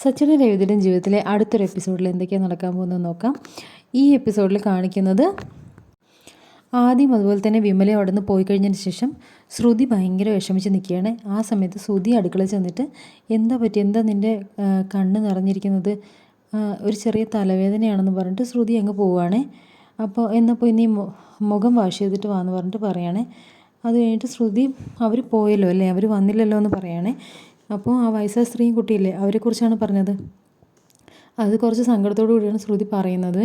സച്ചിനും രവിതയുടെയും ജീവിതത്തിലെ അടുത്തൊരു എപ്പിസോഡിൽ എന്തൊക്കെയാണ് നടക്കാൻ പോകുന്നത് നോക്കാം. ഈ എപ്പിസോഡിൽ കാണിക്കുന്നത് ആദ്യം അതുപോലെ തന്നെ വിമല അവിടെ നിന്ന് പോയി കഴിഞ്ഞതിന് ശേഷം ശ്രുതി ഭയങ്കര വിഷമിച്ച് നിൽക്കുകയാണ്. ആ സമയത്ത് ശ്രുതി അടുക്കള ചെന്നിട്ട് എന്താ പറ്റി? എന്താ നിന്റെ കണ്ണ് നിറഞ്ഞിരിക്കുന്നത്? ഒരു ചെറിയ തലവേദനയാണെന്ന് പറഞ്ഞിട്ട് ശ്രുതി അങ്ങ് പോവുകയാണ്. അപ്പോൾ എന്നപ്പോൾ ഇനി മുഖം വാഷ് ചെയ്തിട്ട് വാന്ന് പറഞ്ഞിട്ട് പറയുകയാണേ അത് കഴിഞ്ഞിട്ട് ശ്രുതി അവർ പോയല്ലോ അല്ലേ? അവർ വന്നില്ലല്ലോ എന്ന് പറയുകയാണേ അപ്പോൾ ആ വയസ്സായ സ്ത്രീയും കുട്ടിയില്ലേ അവരെക്കുറിച്ചാണ് പറഞ്ഞത്. അത് കുറച്ച് സങ്കടത്തോടു കൂടിയാണ് ശ്രുതി പറയുന്നത്.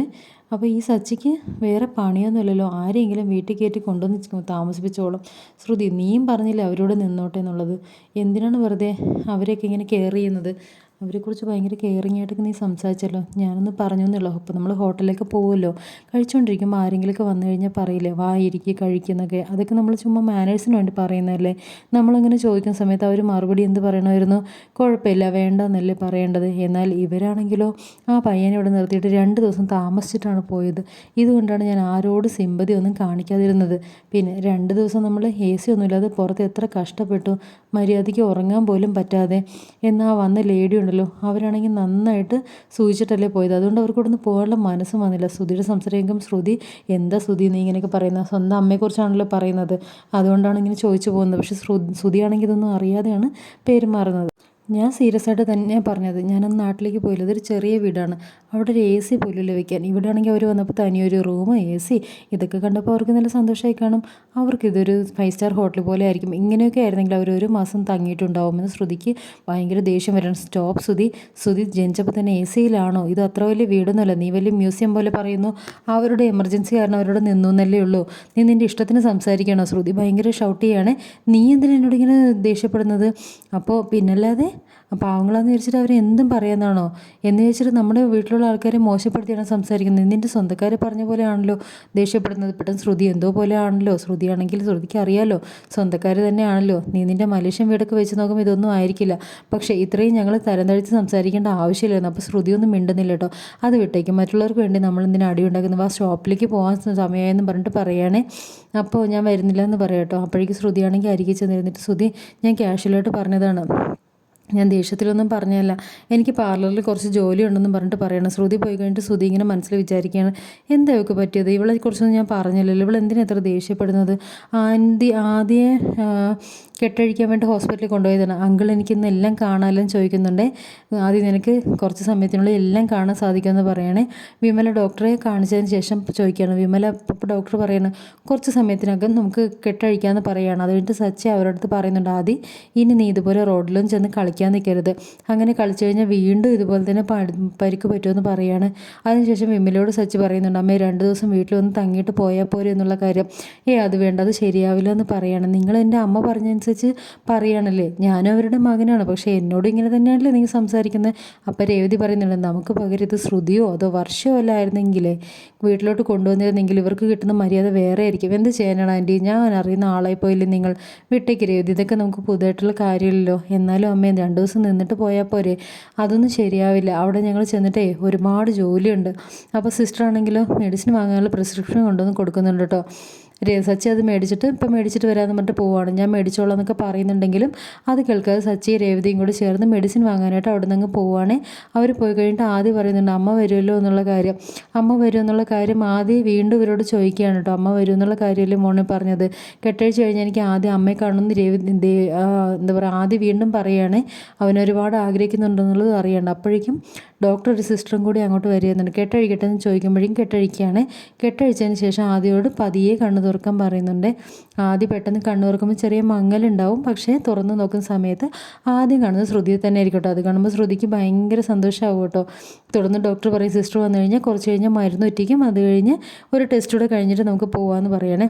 അപ്പോൾ ഈ സച്ചിക്ക് വേറെ പണിയൊന്നുമില്ലല്ലോ ആരെങ്കിലും വീട്ടിൽ കയറ്റി കൊണ്ടുവന്ന് താമസിപ്പിച്ചോളും. ശ്രുതി നീയും പറഞ്ഞില്ലേ അവരോട് നിന്നോട്ടെ എന്നുള്ളത്? എന്തിനാണ് വെറുതെ അവരെയൊക്കെ ഇങ്ങനെ കെയർ ചെയ്യുന്നത്? അവരെക്കുറിച്ച് ഭയങ്കര കെയറിങ് ആയിട്ടൊക്കെ നീ സംസാരിച്ചല്ലോ. ഞാനൊന്ന് പറഞ്ഞു എന്നുള്ളൂ അപ്പോൾ നമ്മൾ ഹോട്ടലിലേക്ക് പോകുമല്ലോ കഴിച്ചുകൊണ്ടിരിക്കുമ്പോൾ ആരെങ്കിലുമൊക്കെ വന്നു കഴിഞ്ഞാൽ പറയില്ലേ വാ ഇരിക്കുക കഴിക്കുന്നൊക്കെ അതൊക്കെ നമ്മൾ ചുമ്മാ മാനേഴ്സിന് വേണ്ടി പറയുന്നതല്ലേ? നമ്മളിങ്ങനെ ചോദിക്കുന്ന സമയത്ത് അവർ മറുപടി എന്ത് പറയണമായിരുന്നു? കുഴപ്പമില്ല വേണ്ട എന്നല്ലേ പറയേണ്ടത്. എന്നാൽ ഇവരാണെങ്കിലോ ആ പയ്യനെ ഇവിടെ നിർത്തിയിട്ട് രണ്ട് ദിവസം താമസിച്ചിട്ടാണ് പോയത്. ഇതുകൊണ്ടാണ് ഞാൻ ആരോട് സിമ്പതി ഒന്നും കാണിക്കാതിരുന്നത്. പിന്നെ രണ്ട് ദിവസം നമ്മൾ എ സി ഒന്നുമില്ലാതെ പുറത്ത് എത്ര കഷ്ടപ്പെട്ടു. മര്യാദയ്ക്ക് ഉറങ്ങാൻ പോലും പറ്റാതെ. എന്നാൽ വന്ന ലേഡി ഉണ്ടല്ലോ അവരാണെങ്കിൽ നന്നായിട്ട് സൂചിച്ചിട്ടല്ലേ പോയത്. അതുകൊണ്ട് അവർക്ക് ഇവിടുന്ന് പോകാനുള്ള മനസ്സും വന്നില്ല. ശ്രുതിയുടെ സംസാരിക്കും ശ്രുതി എന്താ ശ്രുതി നീ ഇങ്ങനെയൊക്കെ പറയുന്നത്? സ്വന്തം അമ്മയെക്കുറിച്ചാണല്ലോ പറയുന്നത്. അതുകൊണ്ടാണ് ഇങ്ങനെ ചോദിച്ചു പോകുന്നത്. പക്ഷേ ശ്രുതിയാണെങ്കിൽ ഇതൊന്നും അറിയാതെയാണ് പെരുമാറുന്നത്. ഞാൻ സീരിയസ് ആയിട്ട് തന്നെ പറഞ്ഞത്. ഞാനന്ന് നാട്ടിലേക്ക് പോയില്ല. ഇതൊരു ചെറിയ വീടാണ്. അവിടെ ഒരു എ സി പോലും ലഭിക്കാൻ ഇവിടെ ആണെങ്കിൽ അവർ വന്നപ്പോൾ തനിയൊരു റൂം എ സി ഇതൊക്കെ കണ്ടപ്പോൾ അവർക്ക് നല്ല സന്തോഷമായി കാണും. അവർക്ക് ഇതൊരു ഫൈവ് സ്റ്റാർ ഹോട്ടൽ പോലെ ആയിരിക്കും. ഇങ്ങനെയൊക്കെ ആയിരുന്നെങ്കിൽ അവർ ഒരു മാസം തങ്ങിയിട്ടുണ്ടാവുമെന്ന് ശ്രുതിക്ക് ഭയങ്കര ദേഷ്യം വരണം. സ്റ്റോപ്പ് ശ്രുതി. ശ്രുതി ജനിച്ചപ്പോൾ തന്നെ എ സിയിലാണോ ഇത് അത്ര വലിയ വീടൊന്നുമല്ല. നീ വലിയ മ്യൂസിയം പോലെ പറയുന്നു. അവരുടെ എമർജൻസി കാരണം അവരോട് നിന്നു എന്നല്ലേ ഉള്ളൂ. നീ നിന്റെ ഇഷ്ടത്തിന് സംസാരിക്കണോ? ശ്രുതി ഭയങ്കര ഷൗട്ട് ചെയ്യാണ് നീ എന്തിനാ എന്നോട് ഇങ്ങനെ ദേഷ്യപ്പെടുന്നത്? അപ്പോൾ പിന്നല്ലാതെ പാവങ്ങളാന്ന് വിചാരിച്ചിട്ട് അവർ എന്തും പറയാമെന്നാണോ എന്ന് വെച്ചിട്ട് നമ്മുടെ വീട്ടിലുള്ള ആൾക്കാരെ മോശപ്പെടുത്തിയാണ് സംസാരിക്കുന്നത്. നിന്റെ സ്വന്തക്കാർ പറഞ്ഞ പോലെയാണല്ലോ ദേഷ്യപ്പെടുന്നത്. പെട്ടെന്ന് ശ്രുതി എന്തോ പോലെ ആണല്ലോ. ശ്രുതിയാണെങ്കിൽ ശ്രുതിക്ക് അറിയാലോ. സ്വന്തക്കാർ തന്നെയാണല്ലോ. നീ നിന്റെ മലേഷ്യൻ വീടൊക്കെ വെച്ച് നോക്കുമ്പോൾ ഇതൊന്നും ആയിരിക്കില്ല. പക്ഷേ ഇത്രയും ഞങ്ങൾ തരം തഴിച്ച് സംസാരിക്കേണ്ട ആവശ്യമില്ലായിരുന്നു. അപ്പോൾ ശ്രുതി ഒന്നും മിണ്ടുന്നില്ല കേട്ടോ. അത് വിട്ടേക്കും. മറ്റുള്ളവർക്ക് വേണ്ടി നമ്മൾ എന്തിനാ അടി ഉണ്ടാക്കുന്നത്? ആ ഷോപ്പിലേക്ക് പോകാൻ സമയമായെന്ന് പറഞ്ഞിട്ട് പറയുകയാണേ അപ്പോൾ ഞാൻ വരുന്നില്ല എന്ന് പറയാം കേട്ടോ. അപ്പോഴേക്ക് ശ്രുതിയാണെങ്കിൽ അരികെ ചെന്നിരുന്നിട്ട് ശ്രുതി ഞാൻ ക്യാഷ്വലായിട്ട് പറഞ്ഞതാണ്. ഞാൻ ദേഷ്യത്തിലൊന്നും പറഞ്ഞല്ല എനിക്ക് പാർലറിൽ കുറച്ച് ജോലി ഉണ്ടെന്നും പറഞ്ഞിട്ട് പറയണം. ശ്രുതി പോയി കഴിഞ്ഞിട്ട് ശ്രുതി ഇങ്ങനെ മനസ്സിൽ വിചാരിക്കുകയാണ്. എന്താ ഇവൾക്ക് പറ്റിയത്? ഇവളെ കുറിച്ചൊന്നും ഞാൻ പറഞ്ഞില്ലല്ലോ. ഇവൾ എന്തിനാ എത്ര ദേഷ്യപ്പെടുന്നത്? ആദ്യ ആദ്യം കെട്ടഴിക്കാൻ വേണ്ടി ഹോസ്പിറ്റലിൽ കൊണ്ടുപോയതാണ്. അങ്കിൾ എനിക്കിന്ന് എല്ലാം കാണാമല്ലോ ചോദിക്കുന്നുണ്ടേ. ആദ്യം നിനക്ക് കുറച്ച് സമയത്തിനുള്ളിൽ എല്ലാം കാണാൻ സാധിക്കുമെന്ന് പറയണേ. വിമല ഡോക്ടറെ കാണിച്ചതിന് ശേഷം ചോദിക്കുകയാണ്. വിമല ഡോക്ടർ പറയണം കുറച്ച് സമയത്തിനകം നമുക്ക് കെട്ടഴിക്കാമെന്ന് പറയുകയാണ് അത് കഴിഞ്ഞിട്ട് സച്ചി അവരുടെ അടുത്ത് പറയുന്നുണ്ട് ആദ്യം ഇനി നീ ഇതുപോലെ റോഡിലും ചെന്ന് കളിക്കാൻ നിൽക്കരുത്. അങ്ങനെ കളിച്ചു കഴിഞ്ഞാൽ വീണ്ടും ഇതുപോലെ തന്നെ പരിക്ക് പറ്റുമെന്ന് പറയുകയാണ് അതിനുശേഷം വിമലയോട് സച്ചി പറയുന്നുണ്ട് അമ്മേ രണ്ട് ദിവസം വീട്ടിൽ വന്ന് തങ്ങിയിട്ട് പോയാൽ പോരെ എന്നുള്ള കാര്യം. ഏ അത് വേണ്ട അത് ശരിയാവില്ല എന്ന് പറയുകയാണ് നിങ്ങൾ എന്റെ അമ്മ പറഞ്ഞനുസരിച്ച് പറയുകയാണല്ലേ ഞാനും അവരുടെ മകനാണ്. പക്ഷേ എന്നോട് ഇങ്ങനെ തന്നെയാണല്ലേ നിങ്ങൾ സംസാരിക്കുന്നത്? അപ്പം രേവതി പറയുന്നുണ്ട് നമുക്ക് പകരം ഇത് ശ്രുതിയോ അതോ വർഷമോ അല്ലായിരുന്നെങ്കിലേ വീട്ടിലോട്ട് കൊണ്ടുവന്നിരുന്നെങ്കിൽ ഇവർക്ക് കിട്ടുന്ന മര്യാദ വേറെ ആയിരിക്കും. എന്ത് ചെയ്യാനാണ് ആന്റി? ഞാൻ അറിയുന്ന ആളായി പോയില്ലേ നിങ്ങൾ? വിട്ടേക്ക് രേവതി ഇതൊക്കെ നമുക്ക് പുതുതായിട്ടുള്ള കാര്യമില്ലല്ലോ. എന്നാലും അമ്മേ രണ്ട് ദിവസം നിന്നിട്ട് പോയാൽ പോരെ. അതൊന്നും ശരിയാവില്ല. അവിടെ ഞങ്ങൾ ചെന്നിട്ടേ ഒരുപാട് ജോലിയുണ്ട്. അപ്പോൾ സിസ്റ്റർ ആണെങ്കിലോ മെഡിസിൻ വാങ്ങാനുള്ള പ്രിസ്ക്രിപ്ഷൻ കൊണ്ടുവന്ന് കൊടുക്കുന്നുണ്ട് കേട്ടോ സച്ചി അത് മേടിച്ചിട്ട് ഇപ്പം മേടിച്ചിട്ട് വരാമെന്ന് പറഞ്ഞിട്ട് പോവാണ്. ഞാൻ മേടിച്ചോളാം എന്നൊക്കെ പറയുന്നുണ്ടെങ്കിലും അത് കേൾക്കാതെ സച്ചി രേവതിയും കൂടി ചേർന്ന് മെഡിസിൻ വാങ്ങാനായിട്ട് അവിടെ നിന്ന് പോവുകയാണ് അവർ പോയി കഴിഞ്ഞിട്ട് ആദ്യം പറയുന്നുണ്ട് അമ്മ വരുമല്ലോ എന്നുള്ള കാര്യം. അമ്മ വരും എന്നുള്ള കാര്യം ആദ്യം വീണ്ടും ഇവരോട് ചോദിക്കുകയാണ് കേട്ടോ. അമ്മ വരും എന്നുള്ള കാര്യമല്ലേ മോണി പറഞ്ഞത്? കെട്ടഴിച്ച് കഴിഞ്ഞാൽ എനിക്ക് ആദ്യം അമ്മയെ കാണുമെന്ന് രേവതി എന്താ പറയുക ആദ്യം വീണ്ടും പറയുകയാണ് അവനൊരുപാട് ആഗ്രഹിക്കുന്നുണ്ടെന്നുള്ളത് അറിയണ്ട. അപ്പോഴേക്കും ഡോക്ടർ ഒരു സിസ്റ്ററും കൂടി അങ്ങോട്ട് വരികയെന്നുണ്ട് കെട്ടഴിക്കട്ടെ എന്ന് ചോദിക്കുമ്പോഴേക്കും കെട്ടഴിക്കുകയാണ്. കെട്ടഴിച്ചതിന് ശേഷം ആദ്യയോട് പതിയെ കണ്ണു തുറക്കാൻ പറയുന്നുണ്ട് ആദ്യം പെട്ടെന്ന് കണ്ണു തുറക്കുമ്പോൾ ചെറിയ മങ്ങലുണ്ടാവും പക്ഷേ തുറന്ന് നോക്കുന്ന സമയത്ത് ആദ്യം കാണുന്നത് ശ്രുതി തന്നെ ആയിരിക്കും കേട്ടോ. അത് കാണുമ്പോൾ ശ്രുതിക്ക് ഭയങ്കര സന്തോഷമാവും കേട്ടോ. തുടർന്ന് ഡോക്ടർ പറയും സിസ്റ്റർ വന്നു കഴിഞ്ഞാൽ കുറച്ച് കഴിഞ്ഞാൽ മരുന്ന് ഒറ്റിക്കും അത് കഴിഞ്ഞ് ഒരു ടെസ്റ്റ് കൂടെ കഴിഞ്ഞിട്ട് നമുക്ക് പോകാമെന്ന് പറയണേ.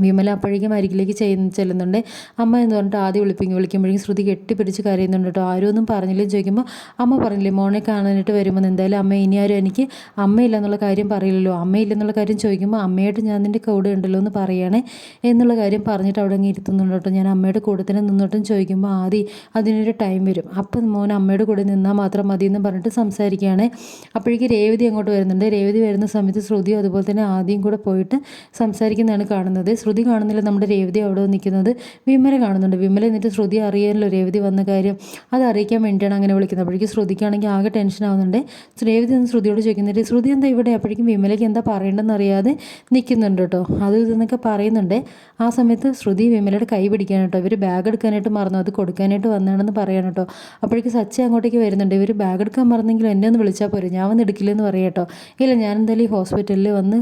വിമല അപ്പോഴേക്കും അരികിലേക്ക് ചെയ്യുന്ന ചെല്ലുന്നുണ്ട്. അമ്മ എന്ന് പറഞ്ഞിട്ട് ആദ്യം വിളിപ്പിക്കും വിളിക്കുമ്പോഴേക്കും ശ്രുതി കെട്ടിപ്പിടിച്ച് കരയുന്നുണ്ട് കേട്ടോ. ആരും ഒന്നും പറഞ്ഞില്ലേ. ചോദിക്കുമ്പോൾ അമ്മ പറഞ്ഞില്ലേ മോനെ കാണാനായിട്ട് വരുമ്പോൾ എന്തായാലും അമ്മ ഇനി ആരും എനിക്ക് അമ്മയില്ല എന്നുള്ള കാര്യം പറയില്ലല്ലോ. അമ്മയില്ലെന്നുള്ള കാര്യം ചോദിക്കുമ്പോൾ അമ്മയായിട്ട് ഞാൻ നിന്റെ കൂടെ ഉണ്ടല്ലോ എന്ന് പറയണേ എന്നുള്ള കാര്യം പറഞ്ഞിട്ട് അവിടെ ഇരുത്തുന്നുണ്ട് കേട്ടോ. ഞാൻ അമ്മയുടെ കൂടെ തന്നെ നിന്നോട്ടും ചോദിക്കുമ്പോൾ ആദ്യം അതിനൊരു ടൈം വരും. അപ്പം മോൻ അമ്മയുടെ കൂടെ നിന്നാൽ മാത്രം മതി എന്ന് പറഞ്ഞിട്ട് സംസാരിക്കുകയാണ്. അപ്പോഴേക്കും രേവതി അങ്ങോട്ട് വരുന്നുണ്ട്. രേവതി വരുന്ന സമയത്ത് ശ്രുതിയും അതുപോലെ തന്നെ ആദ്യം കൂടെ പോയിട്ട് സംസാരിക്കുന്നതാണ് കാണുന്നത്. ശ്രുതി കാണുന്നില്ല. നമ്മുടെ രേവതി അവിടെ നിൽക്കുന്നത് വിമല കാണുന്നുണ്ട്. വിമല എന്നിട്ട് ശ്രുതി അറിയാമല്ലോ രേവതി വന്ന കാര്യം അത് അറിയിക്കാൻ വേണ്ടിയാണ് അങ്ങനെ വിളിക്കുന്നത്. അപ്പോഴേക്കും ശ്രുതിക്കാണെങ്കിൽ ആകെ ടെൻഷൻ ആവുന്നുണ്ട്. രേവതി ഒന്ന് ശ്രുതിയോട് ചോദിക്കുന്നുണ്ട് ശ്രുതി എന്താ ഇവിടെ? അപ്പോഴേക്കും വിമലയ്ക്ക് എന്താ പറയേണ്ടതെന്ന് അറിയാതെ നിൽക്കുന്നുണ്ട് കേട്ടോ. അത് ഇതെന്നൊക്കെ പറയുന്നുണ്ട്. ആ സമയത്ത് ശ്രുതി വിമലയുടെ കൈ പിടിക്കാൻ കേട്ടോ. ഇവർ ബാഗ് എടുക്കാനായിട്ട് മറന്നു. അത് കൊടുക്കാനായിട്ട് വന്നാണെന്ന് പറയാൻ കേട്ടോ. അപ്പോഴേക്കും സച്ചി അങ്ങോട്ടേക്ക് വരുന്നുണ്ട്. ഇവർ ബാഗ് എടുക്കാൻ മറന്നെങ്കിലും എന്നെ ഒന്ന് വിളിച്ചാൽ പോരെ? ഞാൻ വന്ന് എടുക്കില്ലെന്ന് പറയാം കേട്ടോ. ഇല്ല ഞാൻ എന്തായാലും ഈ ഹോസ്പിറ്റലിൽ വന്ന്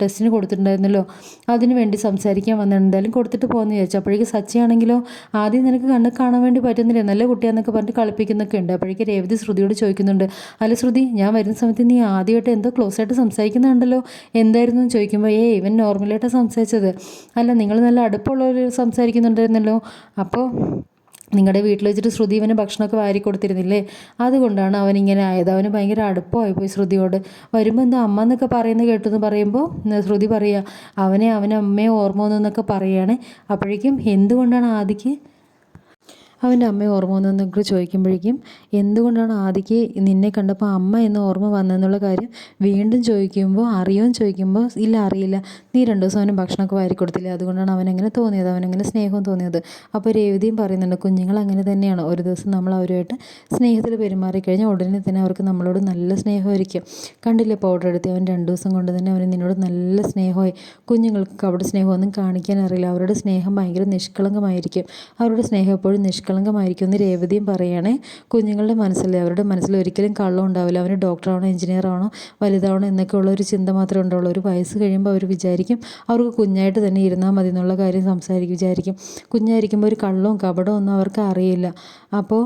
ടെസ്റ്റിന് കൊടുത്തിട്ടുണ്ടായിരുന്നല്ലോ. അതിന് വേണ്ടി സംസാരിക്കാൻ വന്നത് എന്തായാലും കൊടുത്തിട്ട് പോകുന്നു ചോദിച്ചു അപ്പോഴേക്കും സച്ചി ആണെങ്കിലോ ആദ്യം നിനക്ക് കണ്ണ് കാണാൻ വേണ്ടി പറ്റുന്നില്ല. നല്ല കുട്ടിയാന്നൊക്കെ പറഞ്ഞിട്ട് കളിപ്പിക്കുന്നൊക്കെ ഉണ്ട്. അപ്പോഴേക്കും രേവതി ശ്രുതിയോട് ചോദിക്കുന്നുണ്ട്. അല്ല ശ്രുതി ഞാൻ വരുന്ന സമയത്ത് നീ ആദ്യമായിട്ട് എന്തോ ക്ലോസ് ആയിട്ട് സംസാരിക്കുന്നുണ്ടല്ലോ? എന്തായിരുന്നു എന്ന് ചോദിക്കുമ്പോൾ ഏ ഇവൻ നോർമലായിട്ടാണ് സംസാരിച്ചത്. അല്ല നിങ്ങൾ നല്ല അടുപ്പമുള്ളവർ സംസാരിക്കുന്നുണ്ടായിരുന്നല്ലോ. അപ്പോൾ നിങ്ങളുടെ വീട്ടിൽ വെച്ചിട്ട് ശ്രുതി ഇവന് ഭക്ഷണമൊക്കെ വാരി കൊടുത്തിരുന്നില്ലേ? അതുകൊണ്ടാണ് അവൻ ഇങ്ങനെ ആയത്. അവന് ഭയങ്കര അടുപ്പമായി പോയി ശ്രുതിയോട്. വരുമ്പോൾ എന്താ അമ്മ എന്നൊക്കെ പറയുന്നത് കേട്ടെന്ന് പറയുമ്പോൾ ശ്രുതി പറയുക അവനെ അവനെ അമ്മയെ ഓർമ്മ വന്നു എന്നൊക്കെ പറയുകയാണ് അപ്പോഴേക്കും എന്തുകൊണ്ടാണ് ആദിക്ക് അവന്റെ അമ്മ ഓർമ്മ വന്നതെന്നൊക്കെ ചോദിക്കുമ്പോഴേക്കും എന്തുകൊണ്ടാണ് ആദിക്ക് നിന്നെ കണ്ടപ്പോൾ അമ്മ എന്ന് ഓർമ്മ വന്നതെന്നുള്ള കാര്യം വീണ്ടും ചോദിക്കുമ്പോൾ അറിയുമെന്ന് ചോദിക്കുമ്പോൾ ഇല്ല അറിയില്ല. നീ രണ്ട് ദിവസം അവന് ഭക്ഷണമൊക്കെ വാരി കൊടുത്തില്ല? അതുകൊണ്ടാണ് അവനങ്ങനെ തോന്നിയത്? അവനങ്ങനെ സ്നേഹം തോന്നിയത്? അപ്പോൾ രേവതിയും പറയുന്നുണ്ട് കുഞ്ഞുങ്ങൾ അങ്ങനെ തന്നെയാണ്. ഒരു ദിവസം നമ്മൾ അവരുമായിട്ട് സ്നേഹത്തിൽ പെരുമാറിക്കഴിഞ്ഞാൽ ഉടനെ തന്നെ അവർക്ക് നമ്മളോട് നല്ല സ്നേഹമായിരിക്കും. കണ്ടില്ലേ പൗഡർ എടുത്ത് അവൻ രണ്ട് ദിവസം കൊണ്ട് തന്നെ അവന് നിന്നോട് നല്ല സ്നേഹമായി. കുഞ്ഞുങ്ങൾക്ക് അവിടെ സ്നേഹമൊന്നും കാണിക്കാൻ അറിയില്ല. അവരുടെ സ്നേഹം ഭയങ്കര നിഷ്കളങ്കമായിരിക്കും. അവരുടെ സ്നേഹം എപ്പോഴും നിഷ്കള നിഷ്കളങ്കമായിരിക്കും എന്ന് രേവതിയും പറയുകയാണേ കുഞ്ഞുങ്ങളുടെ മനസ്സിൽ അവരുടെ മനസ്സിൽ ഒരിക്കലും കള്ളം ഉണ്ടാവില്ല. അവന് ഡോക്ടറാണോ എഞ്ചിനീയർ ആണോ വലുതാവണോ എന്നൊക്കെ ഉള്ള ഒരു ചിന്ത മാത്രമേ ഉണ്ടാവുള്ളൂ. ഒരു വയസ്സ് കഴിയുമ്പോൾ അവർ വിചാരിക്കും അവർക്ക് കുഞ്ഞായിട്ട് തന്നെ ഇരുന്നാൽ മതി എന്നുള്ള കാര്യം സംസാരിക്കും വിചാരിക്കും. കുഞ്ഞായിരിക്കുമ്പോൾ ഒരു കള്ളവും കപടവും ഒന്നും അവർക്ക് അറിയില്ല. അപ്പോൾ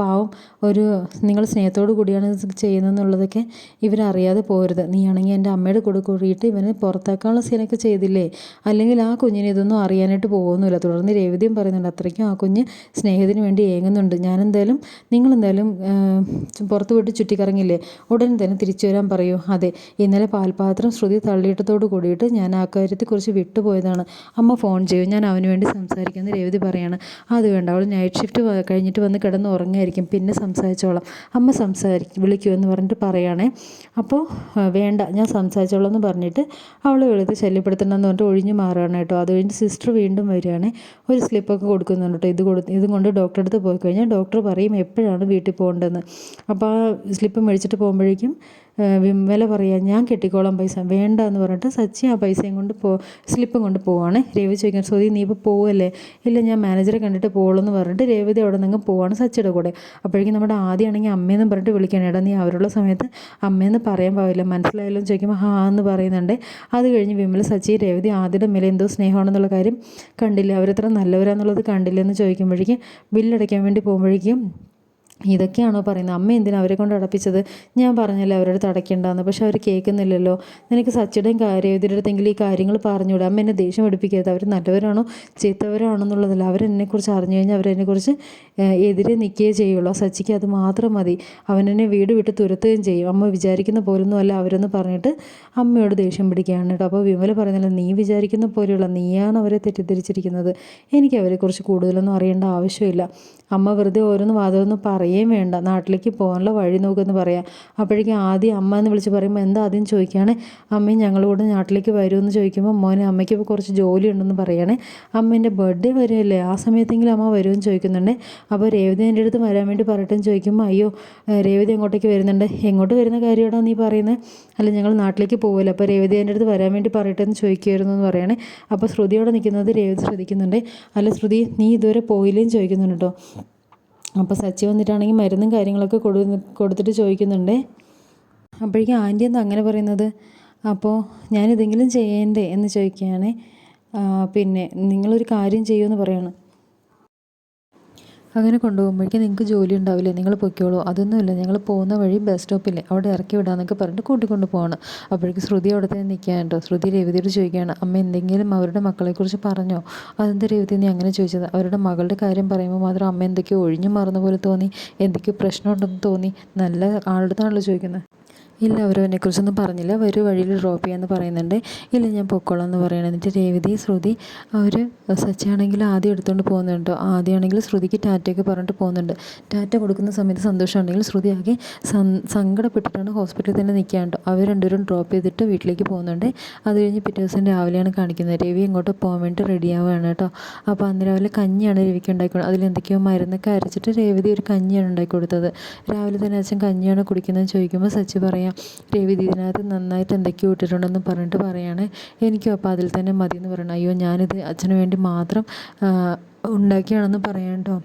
പാവം ഒരു നിങ്ങൾ സ്നേഹത്തോടു കൂടിയാണ് ചെയ്യുന്നതെന്നുള്ളതൊക്കെ ഇവരറിയാതെ പോരുത്. നീ ആണെങ്കിൽ എന്റെ അമ്മയുടെ കൂടെ കൂടിയിട്ട് ഇവനെ പുറത്താക്കാനുള്ള സീനൊക്കെ ചെയ്തില്ലേ? അല്ലെങ്കിൽ ആ കുഞ്ഞിനെ ഇതൊന്നും അറിയാനായിട്ട് പോകുന്നില്ല. തുടർന്ന് രേവതിയും പറയുന്നുണ്ട് അത്രയ്ക്കും ആ കുഞ്ഞ് സ്നേഹത്തിന് വേണ്ടി ഏങ്ങുന്നുണ്ട്. ഞാനെന്തായാലും നിങ്ങളെന്തായാലും പുറത്ത് വിട്ട് ചുറ്റിക്കറങ്ങില്ലേ? ഉടൻ തന്നെ തിരിച്ചു വരാൻ പറയൂ. അതെ ഇന്നലെ പാൽപാത്രം ശ്രുതി തള്ളിയിട്ടത്തോട് കൂടിയിട്ട് ഞാൻ ആ കാര്യത്തെക്കുറിച്ച് വിട്ടുപോയതാണ്. അമ്മ ഫോൺ ചെയ്യും ഞാൻ അവന് വേണ്ടി സംസാരിക്കുമെന്ന് രേവതി പറയാണ്. അത് വേണ്ട അവൾ നൈറ്റ് ഷിഫ്റ്റ് കഴിഞ്ഞിട്ട് വന്ന് കിടന്ന് ഉറങ്ങായിരിക്കും പിന്നെ സംസാരിച്ചോളാം. അമ്മ സംസാരിക്കും വിളിക്കുമെന്ന് പറഞ്ഞിട്ട് പറയുകയാണേ അപ്പോൾ വേണ്ട ഞാൻ സംസാരിച്ചോളാം എന്ന് പറഞ്ഞിട്ട് അവൾ വിളിച്ച് ശല്യപ്പെടുത്തണമെന്ന് പറഞ്ഞിട്ട് ഒഴിഞ്ഞു മാറുകയാണ് കേട്ടോ. അത് കഴിഞ്ഞ് സിസ്റ്റർ വീണ്ടും വരികയാണ് ഒരു സ്ലിപ്പൊക്കെ കൊടുക്കുന്നുണ്ട് കേട്ടോ. ഇത് കൊടുത്ത് ഇതും കൊണ്ട് ഡോക്ടറെ അടുത്ത് പോയി കഴിഞ്ഞാൽ ഡോക്ടർ പറയും എപ്പോഴാണ് വീട്ടിൽ പോകേണ്ടതെന്ന്. അപ്പോൾ ആ സ്ലിപ്പ് മേടിച്ചിട്ട് പോകുമ്പോഴേക്കും വിമല പറയുക ഞാൻ കെട്ടിക്കോളാം പൈസ വേണ്ട എന്ന് പറഞ്ഞിട്ട് സച്ചി ആ പൈസയും കൊണ്ട് പോ സ്ലിപ്പും കൊണ്ട് പോവാണ്. രേവതി ചോദിക്കാൻ സ്വതി നീ ഇപ്പോൾ പോവല്ലേ? ഇല്ല ഞാൻ മാനേജറെ കണ്ടിട്ട് പോകുള്ളൂ എന്ന് പറഞ്ഞിട്ട് രേവതി അവിടെ നിന്ന് പോവാണ് സച്ചിയുടെ കൂടെ. അപ്പോഴേക്കും നമ്മുടെ ആദ്യമാണെങ്കിൽ അമ്മയെന്ന് പറഞ്ഞിട്ട് വിളിക്കണം. എടാ നീ അവരുള്ള സമയത്ത് അമ്മയെന്ന് പറയാൻ പാവില്ല മനസ്സിലായല്ലോ ചോദിക്കുമ്പോൾ ഹാ എന്ന് പറയുന്നുണ്ട്. അത് കഴിഞ്ഞ് വിമല സച്ചി രേവതി ആദ്യയുടെ മേലെ എന്തോ സ്നേഹമാണെന്നുള്ള കാര്യം കണ്ടില്ല. അവരത്ര നല്ലവരാന്നുള്ളത് കണ്ടില്ലെന്ന് ചോദിക്കുമ്പോഴേക്കും ബില്ലടയ്ക്കാൻ വേണ്ടി പോകുമ്പോഴേക്കും ഇതൊക്കെയാണോ പറയുന്നത്? അമ്മ എന്തിനാ അവരെ കൊണ്ട് അടപ്പിച്ചത്? ഞാൻ പറഞ്ഞല്ലേ അവരുടെ അടയ്ക്കേണ്ടെന്ന് പക്ഷെ അവർ കേൾക്കുന്നില്ലല്ലോ. നിനക്ക് സച്ചിയുടെയും കാര്യം അടുത്തെങ്കിലും ഈ കാര്യങ്ങൾ പറഞ്ഞുകൂടെ? അമ്മ എന്നെ ദേഷ്യം പഠിപ്പിക്കരുത് അവർ നല്ലവരാണോ? ചീത്തവരാണോ എന്നുള്ളതല്ല അവരെന്നെക്കുറിച്ച് അറിഞ്ഞു കഴിഞ്ഞാൽ അവരെന്നെക്കുറിച്ച് എതിരെ നിൽക്കുകയേ ചെയ്യുള്ളൂ. സച്ചിക്ക് അത് മാത്രം മതി. അവനെന്നെ വീട് വിട്ട് തുരത്തുകയും ചെയ്യും. അമ്മ വിചാരിക്കുന്ന പോലൊന്നും അല്ല അവരെന്ന് പറഞ്ഞിട്ട് അമ്മയോട് ദേഷ്യം പിടിക്കുകയാണ് കേട്ടോ. അപ്പോൾ വിമല പറയുന്നില്ല നീ വിചാരിക്കുന്ന പോലെയുള്ള നീയാണ് അവരെ തെറ്റിദ്ധരിച്ചിരിക്കുന്നത്. എനിക്ക് അവരെക്കുറിച്ച് കൂടുതലൊന്നും അറിയേണ്ട ആവശ്യമില്ല. അമ്മ വെറുതെ ഓരോന്ന് വാദമൊന്നും പറയുകയും വേണ്ട. നാട്ടിലേക്ക് പോകാനുള്ള വഴി നോക്കുമെന്ന് പറയാം. അപ്പോഴേക്കും ആദ്യം അമ്മ എന്ന് വിളിച്ച് പറയുമ്പോൾ എന്താ ആദ്യം ചോദിക്കുകയാണ് അമ്മയും ഞങ്ങൾ കൂടെ നാട്ടിലേക്ക് വരുമെന്ന് ചോദിക്കുമ്പോൾ മോനെ അമ്മയ്ക്ക് ഇപ്പോൾ കുറച്ച് ജോലി ഉണ്ടെന്ന് പറയുകയാണെ അമ്മേന്റെ ബർത്ത്ഡേ വരുമല്ലേ ആ സമയത്തെങ്കിലും അമ്മ വരുമെന്ന് ചോദിക്കുന്നുണ്ട്. അപ്പോൾ രേവതി എന്റെ അടുത്ത് വരാൻ വേണ്ടി പറയട്ടെന്ന് ചോദിക്കുമ്പോൾ അയ്യോ രേവതി എങ്ങോട്ടേക്ക് വരുന്നുണ്ട്? എങ്ങോട്ട് വരുന്ന കാര്യമാണോ നീ പറയുന്നത് അല്ല ഞങ്ങൾ നാട്ടിലേക്ക് പോകുമല്ലോ അപ്പോൾ രേവതി എന്റെ അടുത്ത് വരാൻ വേണ്ടി പറയട്ടെ എന്ന് ചോദിക്കുമായിരുന്നു എന്ന് പറയണേ. അപ്പോൾ ശ്രുതിയോടെ നിൽക്കുന്നത് രേവതി ശ്രദ്ധിക്കുന്നുണ്ട്. അല്ല ശ്രുതി നീ ഇതുവരെ പോയില്ലേന്ന് ചോദിക്കുന്നുണ്ട് കേട്ടോ അപ്പോൾ സച്ചി വന്നിട്ടാണെങ്കിൽ മരുന്നും കാര്യങ്ങളൊക്കെ കൊടു കൊടുത്തിട്ട് ചോദിക്കുന്നുണ്ട്. അപ്പോഴേക്കും ആന്റി എന്താ അങ്ങനെ പറയുന്നത്? അപ്പോൾ ഞാനിതെങ്കിലും ചെയ്യേണ്ടേ എന്ന് ചോദിക്കുകയാണ്. പിന്നെ നിങ്ങളൊരു കാര്യം ചെയ്യുമെന്ന് പറയാണ്. അങ്ങനെ കൊണ്ടുപോകുമ്പോഴേക്കും നിങ്ങൾക്ക് ജോലി ഉണ്ടാവില്ലേ? നിങ്ങൾ പൊയ്ക്കോളൂ. അതൊന്നുമില്ല. ഞങ്ങൾ പോകുന്ന വഴി ബസ് സ്റ്റോപ്പില്ലേ അവിടെ ഇറക്കി വിടാമെന്നൊക്കെ പറഞ്ഞിട്ട് കൂട്ടിക്കൊണ്ട് പോവാണ്. അപ്പോഴേക്കും ശ്രുതി അവിടെ തന്നെ നിൽക്കാനുണ്ടോ ശ്രുതി രേവതിയോട് ചോദിക്കുകയാണ് അമ്മ എന്തെങ്കിലും അവരുടെ മക്കളെക്കുറിച്ച് പറഞ്ഞോ? അതെന്താ രേവതി നീ അങ്ങനെ ചോദിച്ചത്? അവരുടെ മകളുടെ കാര്യം പറയുമ്പോൾ മാത്രം അമ്മ എന്തൊക്കെയോ ഒഴിഞ്ഞു മാറുന്ന പോലെ തോന്നി എന്തൊക്കെയോ പ്രശ്നമുണ്ടെന്ന് തോന്നി. നല്ല ആളുടെ ചോദിക്കുന്നത്. എല്ലാവരും എന്നെക്കുറിച്ചൊന്നും പറഞ്ഞില്ല. ഒരു വഴിയിൽ ഡ്രോപ്പ് ചെയ്യാമെന്ന് പറയുന്നുണ്ട്. ഇല്ല ഞാൻ പൊക്കോളാം എന്ന് പറയണം. എന്നിട്ട് രേവതി ശ്രുതി അവർ സച്ചാണെങ്കിൽ ആദ്യം എടുത്തുകൊണ്ട് പോകുന്നുണ്ടോ. ആദ്യമാണെങ്കിൽ ശ്രുതിക്ക് ടാറ്റയൊക്കെ പറഞ്ഞിട്ട് പോകുന്നുണ്ട്. ടാറ്റ കൊടുക്കുന്ന സമയത്ത് സന്തോഷമുണ്ടെങ്കിൽ ശ്രുതി ആകെ സങ്കടപ്പെട്ടിട്ടാണ് ഹോസ്പിറ്റലിൽ തന്നെ നിൽക്കാണ്ടോ അവർ രണ്ടുപേരും ഡ്രോപ്പ് ചെയ്തിട്ട് വീട്ടിലേക്ക് പോകുന്നുണ്ട്. അത് കഴിഞ്ഞ് പിറ്റേ ദിവസം രാവിലെയാണ് കാണിക്കുന്നത്. രവി ഇങ്ങോട്ട് പോകാൻ വേണ്ടി റെഡി ആവുകയാണ് കേട്ടോ. അപ്പോൾ അന്ന് രാവിലെ കഞ്ഞിയാണ് രവിക്ക് ഉണ്ടാക്കി അതിലെന്തൊക്കെയോ മരുന്നൊക്കെ അരച്ചിട്ട് രേവതി ഒരു കഞ്ഞിയാണ് ഉണ്ടാക്കി കൊടുത്തത്. രാവിലെ തന്നെ അച്ഛൻ കഞ്ഞിയാണ് കുടിക്കുന്നതെന്ന് ചോദിക്കുമ്പോൾ സച്ചി പറയാം രവി ഇതിനകത്ത് നന്നായിട്ട് എന്തൊക്കെയോ ഇട്ടിട്ടുണ്ടെന്ന് പറഞ്ഞിട്ട് പറയാണ്. എനിക്കും അപ്പോൾ അതിൽ തന്നെ മതി എന്ന് പറയണം. അയ്യോ ഞാനിത് അച്ഛന് വേണ്ടി മാത്രം ഉണ്ടാക്കിയാണെന്ന് പറയാം കേട്ടോ.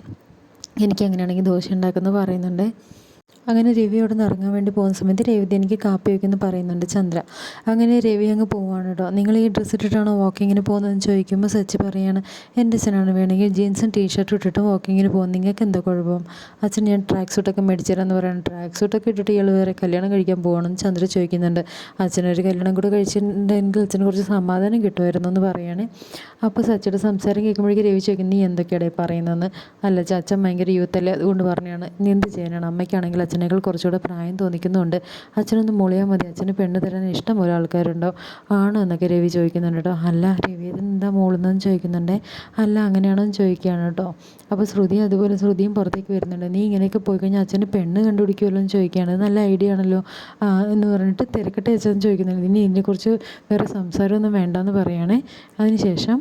എനിക്ക് അങ്ങനെയാണെങ്കിൽ ദോശ ഉണ്ടാക്കുമെന്ന് പറയുന്നുണ്ട്. അങ്ങനെ രവി അവിടെ നിന്ന് ഇറങ്ങാൻ വേണ്ടി പോകുന്ന സമയത്ത് രവി എനിക്ക് കാപ്പി വയ്ക്കുമെന്ന് പറയുന്നുണ്ട് ചന്ദ്ര. അങ്ങനെ രവി അങ്ങ് പോവാണ് കേട്ടോ നിങ്ങൾ ഈ ഡ്രസ്സ് ഇട്ടിട്ടാണോ വാക്കിങ്ങിന് പോകുന്നതെന്ന് ചോദിക്കുമ്പോൾ സച്ചി പറയാണ് എന്റെ അച്ഛനാണ് വേണമെങ്കിൽ ജീൻസും ടീഷർട്ടും ഇട്ടിട്ട് വാക്കിങ്ങിന് പോകും. നിങ്ങൾക്ക് എന്താ കുഴപ്പം? അച്ഛൻ ഞാൻ ട്രാക്ക് സൂട്ടൊക്കെ മേടിച്ചു തരാമെന്ന് പറയുന്നത് ട്രാക്ക് സൂട്ടൊക്കെ ഇട്ടിട്ട് ഇയാൾ വേറെ കല്യാണം കഴിക്കാൻ പോകണമെന്ന് ചന്ദ്ര ചോദിക്കുന്നുണ്ട്. അച്ഛനൊരു കല്യാണം കൂടെ കഴിച്ചിട്ടുണ്ടെങ്കിൽ അച്ഛന് കുറച്ച് സമാധാനം കിട്ടുമായിരുന്നു എന്ന് പറയാണ്. അപ്പോൾ സച്ചിയുടെ സംസാരം കേൾക്കുമ്പോഴേക്കും രവി ചോദിക്കും നീ എന്തൊക്കെയാണ് പറയുന്നതെന്ന്? അല്ല അച്ഛൻ ഭയങ്കര യൂത്തല്ലേ അതുകൊണ്ട് പറഞ്ഞാണ് നീ എന്ത് ചെയ്യാനാണ്? അമ്മയ്ക്കാണെങ്കിൽ അച്ഛൻ അച്ഛനേക്കാൾ കുറച്ചുകൂടെ പ്രായം തോന്നിക്കുന്നുണ്ട്. അച്ഛനൊന്ന് മുളിയാൽ മതി. അച്ഛന് പെണ്ണ് തരാൻ ഇഷ്ടം പോലെ ആൾക്കാരുണ്ടോ ആണോ എന്നൊക്കെ രവി ചോദിക്കുന്നുണ്ട് കേട്ടോ. അല്ല രവി എന്താ മൂളുന്നതെന്ന് ചോദിക്കുന്നുണ്ട്. അല്ല അങ്ങനെയാണോ എന്ന് ചോദിക്കുകയാണ് കേട്ടോ. അപ്പോൾ ശ്രുതി അതുപോലെ ശ്രുതിയും പുറത്തേക്ക് വരുന്നുണ്ട്. നീ ഇങ്ങനെയൊക്കെ പോയി കഴിഞ്ഞാൽ അച്ഛന് പെണ്ണ് കണ്ടുപിടിക്കുമല്ലോ എന്ന് ചോദിക്കുകയാണ്. നല്ല ഐഡിയ ആണല്ലോ. എന്ന് പറഞ്ഞിട്ട് തിരക്കട്ടെ അച്ഛൻ ചോദിക്കുന്നുണ്ട്. ഇനി ഇതിനെക്കുറിച്ച് വേറെ സംസാരമൊന്നും വേണ്ടെന്ന് പറയുകയാണേ അതിനുശേഷം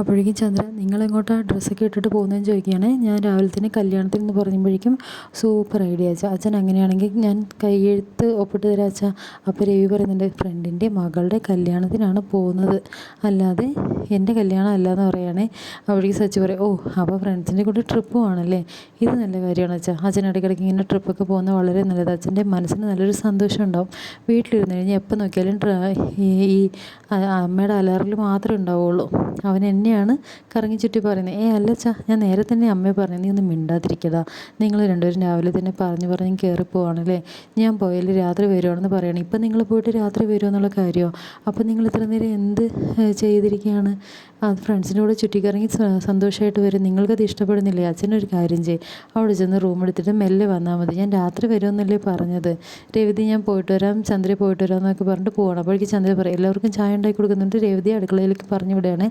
അപ്പോഴേക്കും ചന്ദ്ര നിങ്ങളെങ്ങോട്ടാണ് ഡ്രസ്സൊക്കെ ഇട്ടിട്ട് പോകുന്നതെന്ന് ചോദിക്കുകയാണ്. ഞാൻ രാവിലെ തന്നെ കല്യാണത്തിന് എന്ന് പറയുമ്പോഴേക്കും സൂപ്പർ ഐഡിയ അച്ഛാ. അച്ഛൻ അങ്ങനെയാണെങ്കിൽ ഞാൻ കയ്യെഴുത്ത് ഒപ്പിട്ട് തരാം അച്ഛാ. അപ്പോൾ രവി പറയുന്നുണ്ട് ഫ്രണ്ടിന്റെ മകളുടെ കല്യാണത്തിനാണ് പോകുന്നത്. അല്ലാതെ എന്റെ കല്യാണം അല്ല എന്ന് പറയുകയാണേ അപ്പോഴേക്കും സച്ചി പറയും ഓ അപ്പോൾ ഫ്രണ്ട്സിന്റെ കൂടെ ട്രിപ്പ് ആണല്ലേ ഇത് നല്ല കാര്യമാണ് അച്ഛാ. അച്ഛൻ ഇടയ്ക്കിടയ്ക്ക് ഇങ്ങനെ ട്രിപ്പൊക്കെ പോകുന്നത് വളരെ നല്ലത്. അച്ഛന്റെ മനസ്സിന് നല്ലൊരു സന്തോഷം ഉണ്ടാവും. വീട്ടിലിരുന്ന് കഴിഞ്ഞാൽ എപ്പോൾ നോക്കിയാലും ഈ അമ്മയുടെ അലറിൽ മാത്രമേ ഉണ്ടാവുള്ളൂ. അവൻ എന്നെയാണ് കറങ്ങി ചുറ്റി പറയുന്നത്. ഏ അല്ലച്ചാ ഞാൻ നേരെ തന്നെ അമ്മയെ പറഞ്ഞു നീ ഒന്ന് മിണ്ടാതിരിക്കടാ. നിങ്ങൾ രണ്ടുപേരും രാവിലെ തന്നെ പറഞ്ഞു പറഞ്ഞ് കയറി പോവാണല്ലേ? ഞാൻ പോയാൽ രാത്രി വരുവാണെന്ന് പറയണം. ഇപ്പം നിങ്ങൾ പോയിട്ട് രാത്രി വരുമോ എന്നുള്ള കാര്യമോ അപ്പോൾ നിങ്ങൾ ഇത്ര നേരം എന്ത് ചെയ്തിരിക്കുകയാണ് അത് ഫ്രണ്ട്സിന്റെ കൂടെ ചുറ്റിക്കറങ്ങി സന്തോഷമായിട്ട് വരും. നിങ്ങൾക്കത് ഇഷ്ടപ്പെടുന്നില്ലേ? അച്ഛനൊരു കാര്യം ചെയ്യും. അവിടെ ചെന്ന് റൂം എടുത്തിട്ട് മെല്ലെ വന്നാൽ മതി. ഞാൻ രാത്രി വരുമെന്നല്ലേ പറഞ്ഞത്. രവതി ഞാൻ പോയിട്ട് വരാം. ചന്ദ്ര പോയിട്ട് വരാം എന്നൊക്കെ പറഞ്ഞിട്ട് പോകണം അപ്പോഴേക്ക് ചന്ദ്ര പറയും എല്ലാവർക്കും ചായ ഉണ്ടാക്കി കൊടുക്കുന്നുണ്ട്. രവതി അടുക്കളയിലേക്ക് പറഞ്ഞു വിടുകയാണ്.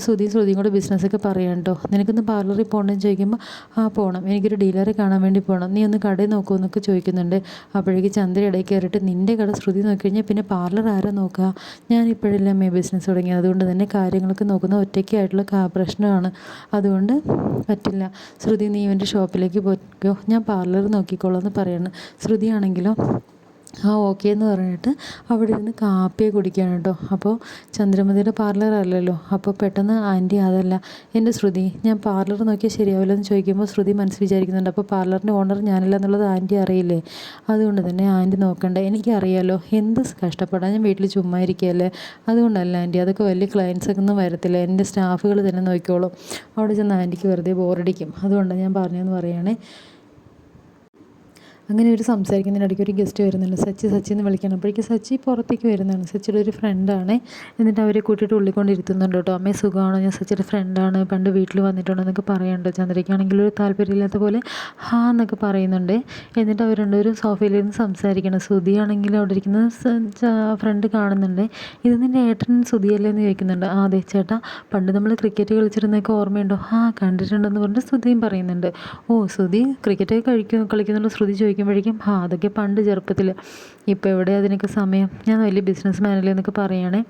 ശ്രുതി ശ്രുതിയും കൂടെ ബിസിനസ്സൊക്കെ പറയാം കേട്ടോ നിനക്കൊന്ന് പാർലറിൽ പോകണമെന്ന് ചോദിക്കുമ്പോൾ ആ പോകണം എനിക്കൊരു ഡീലറെ കാണാൻ വേണ്ടി പോകണം നീ ഒന്ന് കടയിൽ നോക്കുമോ എന്നൊക്കെ ചോദിക്കുന്നുണ്ട്. അപ്പോഴേക്ക് ചന്ദ്ര ഇടയിൽ കയറിയിട്ട് നിന്റെ കട ശ്രുതി നോക്കിക്കഴിഞ്ഞാൽ പിന്നെ പാർലർ ആരാ നോക്കുക ഞാൻ മേ ബിസിനസ് തുടങ്ങിയത് അതുകൊണ്ട് തന്നെ കാര്യങ്ങളൊക്കെ നോക്കുന്ന ഒറ്റയ്ക്കായിട്ടുള്ള പ്രശ്നമാണ്. അതുകൊണ്ട് പറ്റില്ല. ശ്രുതി നീ ഇവന്റെ ഷോപ്പിലേക്ക് പോയിക്കോ ഞാൻ പാർലർ നോക്കിക്കോളാം എന്ന് പറയാണ്. ശ്രുതിയാണെങ്കിലോ ആ ഓക്കെ എന്ന് പറഞ്ഞിട്ട് അവിടെ ഇരുന്ന് കാപ്പിയെ കുടിക്കുകയാണ് കേട്ടോ. അപ്പോൾ ചന്ദ്രമതിയുടെ പാർലർ അല്ലല്ലോ. അപ്പോൾ പെട്ടെന്ന് ആന്റി അതല്ല. എന്റെ ശ്രുതി ഞാൻ പാർലർ നോക്കിയാൽ ശരിയാവില്ല എന്ന് ചോദിക്കുമ്പോൾ ശ്രുതി മനസ്സ് വിചാരിക്കുന്നുണ്ട്. അപ്പോൾ പാർലറിന്റെ ഓണർ ഞാനല്ല എന്നുള്ളത് ആന്റി അറിയില്ലേ? അതുകൊണ്ട് തന്നെ ആന്റി നോക്കണ്ട. എനിക്കറിയാലോ എന്ത് കഷ്ടപ്പെടാൻ ഞാൻ വീട്ടിൽ ചുമ്മാ ഇരിക്കുകയല്ലേ? അതുകൊണ്ടല്ല ആന്റി അതൊക്കെ വലിയ ക്ലയൻസൊക്കെ ഒന്നും വരത്തില്ല. എന്റെ സ്റ്റാഫുകൾ തന്നെ നോക്കിക്കോളും. അവിടെ ചെന്ന് ആന്റിക്ക് വെറുതെ ബോറടിക്കും അതുകൊണ്ടാണ് ഞാൻ പറഞ്ഞതെന്ന് പറയുകയാണേ അങ്ങനെ ഒരു സംസാരിക്കുന്നതിനിടയ്ക്ക് ഒരു ഗസ്റ്റ് വരുന്നുണ്ട്. സച്ചി സച്ചി എന്ന് വിളിക്കണം അപ്പോഴേക്കും സച്ചി പുറത്തേക്ക് വരുന്നതാണ്. സച്ചിയുടെ ഒരു ഫ്രണ്ടാണ് എന്നിട്ട് അവരെ കൂട്ടിയിട്ട് ഉള്ളിക്കൊണ്ടിരുത്തുന്നുണ്ട് കേട്ടോ. അമ്മയെ സുഖമാണോ? ഞാൻ സച്ചിയുടെ ഫ്രണ്ടാണ് പണ്ട് വീട്ടിൽ വന്നിട്ടുണ്ടെന്നൊക്കെ പറയുന്നുണ്ട് ചന്ദ്രയ്ക്കാണെങ്കിൽ ഒരു താല്പര്യമില്ലാത്ത പോലെ ഹാ എന്നൊക്കെ പറയുന്നുണ്ട്. എന്നിട്ട് അവർ രണ്ടുപേരും സോഫയിലിരുന്ന് സംസാരിക്കണം സുധിയാണെങ്കിൽ അവിടെ ഇരിക്കുന്ന ഫ്രണ്ട് കാണുന്നുണ്ട്. ഇത് നിന്റെ ഏട്ടൻ സുധിയല്ലേ എന്ന് ചോദിക്കുന്നുണ്ട്. ആ അതെ ചേട്ടാ. പണ്ട് നമ്മൾ ക്രിക്കറ്റ് കളിച്ചിരുന്നൊക്കെ ഓർമ്മയുണ്ടോ? ആ കണ്ടിട്ടുണ്ടെന്ന് പറഞ്ഞിട്ട് ശ്രുതിയും പറയുന്നുണ്ട്. ഓ ശ്രുതി ക്രിക്കറ്റ് കഴിക്കും കളിക്കുന്നുള്ള ശ്രുതി ചോദിക്കും ചോദിക്കുമ്പോഴേക്കും ആ അതൊക്കെ പണ്ട് ചെറുപ്പത്തിൽ ഇപ്പോൾ എവിടെ അതിനൊക്കെ സമയം? ഞാൻ വലിയ ബിസിനസ് മാനല്ലേ എന്നൊക്കെ പറയുകയാണേ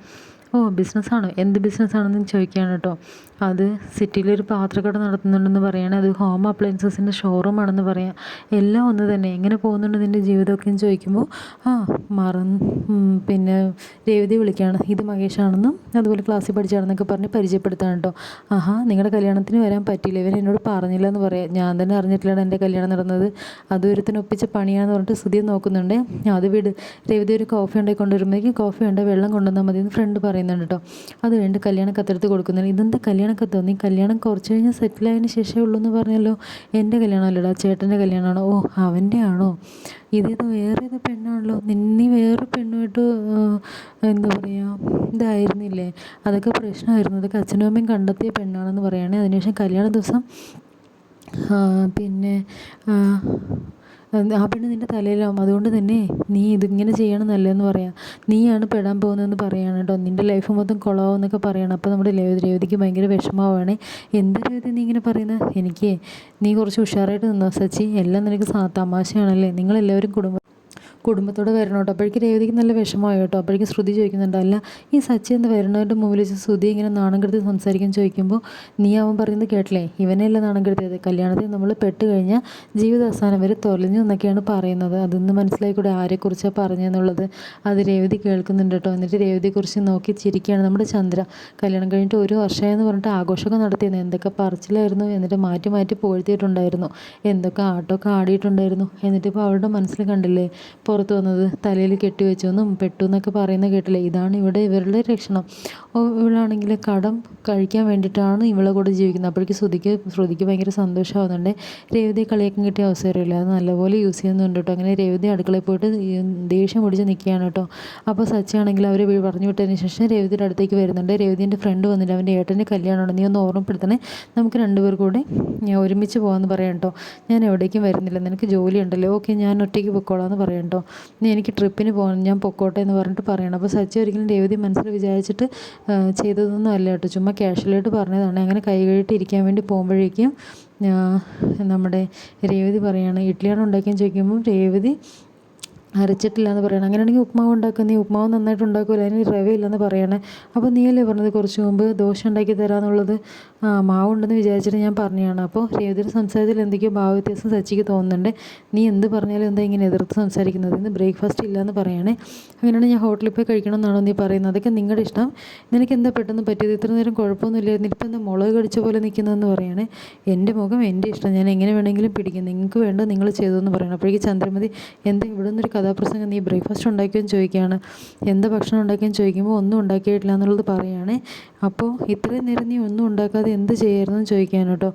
ഓ ബിസിനസ്സാണോ? എന്ത് ബിസിനസ്സാണെന്ന് ചോദിക്കുകയാണ് കേട്ടോ. അത് സിറ്റിയിലൊരു പാത്രക്കട നടത്തുന്നുണ്ടെന്ന് പറയുകയാണ് അത് ഹോം അപ്ലയൻസസിന്റെ ഷോറൂം ആണെന്ന് പറയാം. എല്ലാം ഒന്ന് തന്നെ. എങ്ങനെ പോകുന്നുണ്ട് നിന്റെ ജീവിതമൊക്കെ എന്ന് ചോദിക്കുമ്പോൾ ആ മറന്ന് പിന്നെ രേവതി വിളിക്കുകയാണ്. ഇത് മഹേഷാണെന്നും അതുപോലെ ക്ലാസ്സിൽ പഠിച്ചാണെന്നൊക്കെ പറഞ്ഞ് പരിചയപ്പെടുത്താണ് കേട്ടോ. ആഹാ നിങ്ങളുടെ കല്യാണത്തിന് വരാൻ പറ്റിയില്ല. ഇവൻ എന്നോട് പറഞ്ഞില്ല എന്ന് പറയാം. ഞാൻ തന്നെ അറിഞ്ഞിട്ടില്ലാണ് എന്റെ കല്യാണം നടന്നത്. അത് ഒരുത്തിന് ഒപ്പിച്ച പണിയാണെന്ന് പറഞ്ഞിട്ട് സുധിയെ നോക്കുന്നുണ്ട്. അത് വിട്. രേവതി ഒരു കോഫി ഉണ്ടായി കൊണ്ടുവരുമ്പോഴേക്കും കോഫി ഉണ്ട് വെള്ളം കൊണ്ടുവന്നാൽ മതി എന്ന് ഫ്രണ്ട് പറയുന്നുണ്ട് കേട്ടോ അത് കഴിഞ്ഞിട്ട് കല്യാണം കത്തെടുത്ത് കൊടുക്കുന്നില്ല ഇതെന്താ കല്യാണമൊക്കെ തോന്നി കല്യാണം കുറച്ച് കഴിഞ്ഞ് സെറ്റിലായതിന് ശേഷമേ ഉള്ളൂ എന്ന് പറഞ്ഞല്ലോ. എന്റെ കല്യാണമല്ലടാ ചേട്ടന്റെ കല്യാണമാണോ. ഓ അവന്റെ ആണോ ഇതേത് വേറെ ഏത് പെണ്ണാണല്ലോ നിന്നി വേറെ പെണ്ണുമായിട്ട് എന്താ പറയുക ഇതായിരുന്നില്ലേ? അതൊക്കെ പ്രശ്നമായിരുന്നു. അതൊക്കെ അച്ഛനും അമ്മയും കണ്ടെത്തിയ പെണ്ണാണെന്ന് പറയുകയാണെങ്കിൽ അതിനുശേഷം കല്യാണ ദിവസം പിന്നെ ആ പെണ്ണ് നിന്റെ തലയിലാവും. അതുകൊണ്ട് തന്നെ നീ ഇതിങ്ങനെ ചെയ്യണം നല്ലതെന്ന് പറയാം. നീയാണ് പെടാൻ പോകുന്നതെന്ന് പറയുകയാണ് കേട്ടോ. നിന്റെ ലൈഫ് മൊത്തം കുളമാവും എന്നൊക്കെ പറയണം. അപ്പോൾ നമ്മുടെ രേവതിക്ക് ഭയങ്കര വിഷമമാവുകയാണ് എന്താ രേവതി നീ ഇങ്ങനെ പറയുന്നത് എനിക്ക് നീ കുറച്ച് ഉഷാറായിട്ട് നിന്നോ സച്ചി? എല്ലാം നിനക്ക് തമാശയാണല്ലേ? നിങ്ങളെല്ലാവരും കുടുംബം കുടുംബത്തോടെ വരണം കേട്ടോ. അപ്പോഴേക്കും രേവതിക്ക് നല്ല വിഷമമായി കേട്ടോ. അപ്പോഴേക്കും ശ്രുതി ചോദിക്കുന്നുണ്ട് അല്ല ഈ സച്ചി എന്ന് വരുന്നവരുടെ മുമ്പിൽ വെച്ച് ശ്രുതി ഇങ്ങനെ നാണം സംസാരിക്കാൻ ചോദിക്കുമ്പോൾ നീ അവൻ പറയുന്നത് കേട്ടില്ലേ? ഇവനെയല്ല നാണം കെടുത്തിയത്? കല്യാണത്തിൽ നമ്മൾ പെട്ട് കഴിഞ്ഞാൽ ജീവിത അവസാനം വരെ തൊലഞ്ഞു എന്നൊക്കെയാണ് പറയുന്നത്. അതൊന്ന് മനസ്സിലായിക്കൂടെ ആരെക്കുറിച്ചാണ് പറഞ്ഞതെന്നുള്ളത്? അത് രേവതി കേൾക്കുന്നുണ്ട് കേട്ടോ. എന്നിട്ട് രേവതിയെക്കുറിച്ച് നോക്കി ചിരിക്കുകയാണ് നമ്മുടെ ചന്ദ്ര. കല്യാണം കഴിഞ്ഞിട്ട് ഒരു വർഷമായെന്ന് പറഞ്ഞിട്ട് ആഘോഷമൊക്കെ നടത്തിയിരുന്നു എന്തൊക്കെ പറിച്ചിലായിരുന്നു? എന്നിട്ട് മാറ്റി മാറ്റി പോഴ്ത്തിയിട്ടുണ്ടായിരുന്നു എന്തൊക്കെ ആട്ടമൊക്കെ ആടിയിട്ടുണ്ടായിരുന്നു? എന്നിട്ട് ഇപ്പോൾ അവളുടെ മനസ്സിൽ കണ്ടില്ലേ? പുറത്ത് വന്നത് തലയിൽ കെട്ടിവെച്ചെന്നും പെട്ടു എന്നൊക്കെ പറയുന്നത് കേട്ടില്ല? ഇതാണ് ഇവിടെ ഇവരുടെ ലക്ഷണം. ഇവളാണെങ്കിൽ കടം കഴിക്കാൻ വേണ്ടിയിട്ടാണ് ഇവളെ കൂടെ ജീവിക്കുന്നത്. അപ്പോഴേക്ക് ശ്രുതിക്ക് ശ്രുതിക്ക് ഭയങ്കര സന്തോഷമാവുന്നുണ്ട്. രേവതി കളിയാക്കാൻ കിട്ടിയ അവസരമില്ല. അത് നല്ലപോലെ യൂസ് ചെയ്യുന്നുണ്ട് കേട്ടോ. അങ്ങനെ രേവതി അടുക്കളയിൽ പോയിട്ട് ദേഷ്യം പിടിച്ച് നിൽക്കുകയാണ് കേട്ടോ. അപ്പോൾ സച്ചയാണെങ്കിൽ അവർ പറഞ്ഞു വിട്ടതിന് ശേഷം രേവതിയുടെ അടുത്തേക്ക് വരുന്നുണ്ട്. രേവതിന്റെ ഫ്രണ്ട് വന്നിട്ട് അവന്റെ ഏട്ടന്റെ കല്യാണമാണ്. നീ ഒന്ന് ഓർമ്മപ്പെടുത്തണേ. നമുക്ക് രണ്ടുപേർ കൂടെ ഒരുമിച്ച് പോകാമെന്ന് പറയാം കേട്ടോ. ഞാൻ എവിടേക്കും വരുന്നില്ല. നിനക്ക് ജോലി ഉണ്ടല്ലോ ഓക്കെ ഞാൻ ഒറ്റയ്ക്ക് പൊക്കോളാം എന്ന് പറയാം കേട്ടോ. നീ എനിക്ക് ട്രിപ്പിന് പോകണം ഞാൻ പൊക്കോട്ടെ എന്ന് പറഞ്ഞിട്ട് പറയണം. അപ്പോൾ സച്ചി ഒരിക്കലും രേവതി മനസ്സിൽ വിചാരിച്ചിട്ട് ചെയ്തതൊന്നും അല്ല കേട്ടോ. ചുമ്മാ ക്യാഷ്വലായിട്ട് പറഞ്ഞതാണ്. അങ്ങനെ കൈ കഴുകിയിട്ട് ഇരിക്കാൻ വേണ്ടി പോകുമ്പോഴേക്കും നമ്മുടെ രേവതി പറയുകയാണ് ഇഡ്ഡലിയാണ് ഉണ്ടാക്കിയെന്ന് ചോദിക്കുമ്പോൾ രേവതി അരച്ചിട്ടില്ല എന്ന് പറയണം. അങ്ങനെയാണെങ്കിൽ ഉപ്മാവ് ഉണ്ടാക്കുക നീ ഉപ്മാവ് നന്നായിട്ട് ഉണ്ടാക്കുമല്ലോ അതിന് റവ ഇല്ലെന്ന് പറയണേ. അപ്പോൾ നീയല്ലേ പറഞ്ഞത് കുറച്ച് മുമ്പ് ദോശ ഉണ്ടാക്കി തരാമെന്നുള്ളത് മാവുണ്ടെന്ന് വിചാരിച്ചിട്ട് ഞാൻ പറഞ്ഞതാണ്. അപ്പോൾ രേവതിയുടെ സംസാരത്തിൽ എന്തൊക്കെയോ ഭാവവ്യത്യാസം സച്ചിക്ക് തോന്നുന്നുണ്ട്. നീ എന്ത് പറഞ്ഞാലും എന്താ ഇങ്ങനെ എതിർത്ത് സംസാരിക്കുന്നത്? ഇന്ന് ബ്രേക്ക്ഫാസ്റ്റ് ഇല്ലയെന്ന് പറയണേ. അങ്ങനെയാണ് ഞാൻ ഹോട്ടലിൽ പോയി കഴിക്കണം എന്നാണോ നീ പറയുന്നത്? അതൊക്കെ നിങ്ങളുടെ ഇഷ്ടം. നിനക്ക് എന്താ പെട്ടെന്ന് പറ്റിയത്? ഇത്ര നേരം കുഴപ്പമൊന്നുമില്ലായിരുന്നു ഇപ്പം എന്താ മുളക് കടിച്ച പോലെ നിൽക്കുന്നതെന്ന് പറയണേ. എന്റെ മുഖം എന്റെ ഇഷ്ടം. ഞാൻ എങ്ങനെ വേണമെങ്കിലും പിടിക്കും. നിങ്ങൾക്ക് വേണ്ട നിങ്ങൾ ചെയ്തതെന്ന് പറയണം. അപ്പോഴേക്കും ചന്ദ്രമതി എന്താ ഇവിടെ നിന്നൊരു കഥാപ്രസംഗം നീ ബ്രേക്ക്ഫാസ്റ്റ് ഉണ്ടാക്കിയെന്ന് ചോദിക്കുകയാണ്. എന്താ ഭക്ഷണം ഉണ്ടാക്കിയെന്ന് ചോദിക്കുമ്പോൾ ഒന്നും ഉണ്ടാക്കിയിട്ടില്ല എന്നുള്ളത് പറയുകയാണ് അപ്പോൾ ഇത്രയും നേരം നീ ഒന്നും ഉണ്ടാക്കാതെ എന്ത് ചെയ്യായിരുന്നു ചോദിക്കാൻ കേട്ടോ.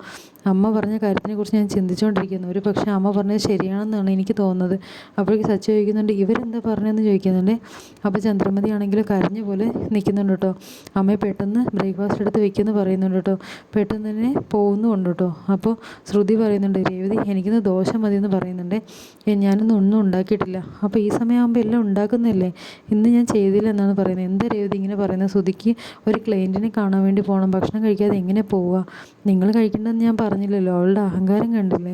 അമ്മ പറഞ്ഞ കാര്യത്തിനെ കുറിച്ച് ഞാൻ ചിന്തിച്ചുകൊണ്ടിരിക്കുന്നു ഒരു പക്ഷേ അമ്മ പറഞ്ഞത് ശരിയാണെന്നാണ് എനിക്ക് തോന്നുന്നത്. അപ്പോഴേക്ക് സച്ച് ചോദിക്കുന്നുണ്ട് ഇവരെന്താ പറഞ്ഞതെന്ന് ചോദിക്കുന്നുണ്ട്? അപ്പോൾ ചന്ദ്രമതി ആണെങ്കിൽ കരഞ്ഞ പോലെ നിൽക്കുന്നുണ്ട് കേട്ടോ. അമ്മയെ പെട്ടെന്ന് ബ്രേക്ക്ഫാസ്റ്റ് എടുത്ത് വെക്കുമെന്ന് പറയുന്നുണ്ട് കേട്ടോ. പെട്ടെന്ന് തന്നെ പോകുന്നുണ്ട് കേട്ടോ. അപ്പോൾ ശ്രുതി പറയുന്നുണ്ട് രേവതി എനിക്കിന്ന് ദോശ മതി എന്ന് പറയുന്നുണ്ട് ഞാനൊന്നും ഒന്നും ഉണ്ടാക്കിയിട്ടില്ല. അപ്പോൾ ഈ സമയമാകുമ്പോൾ എല്ലാം ഉണ്ടാക്കുന്നില്ലേ ഇന്ന് ഞാൻ ചെയ്തില്ല എന്നാണ് പറയുന്നത്. എന്താ രേവതി ഇങ്ങനെ പറയുന്നത്? ശ്രുതിക്ക് ഒരു ക്ലയന്റിനെ കാണാൻ വേണ്ടി പോകണം. ഭക്ഷണം കഴിക്കാതെ എങ്ങനെ പോവുക? നിങ്ങൾ കഴിക്കേണ്ടതെന്ന് ഞാൻ പറഞ്ഞില്ലല്ലോ അവളുടെ അഹങ്കാരം കണ്ടില്ലേ?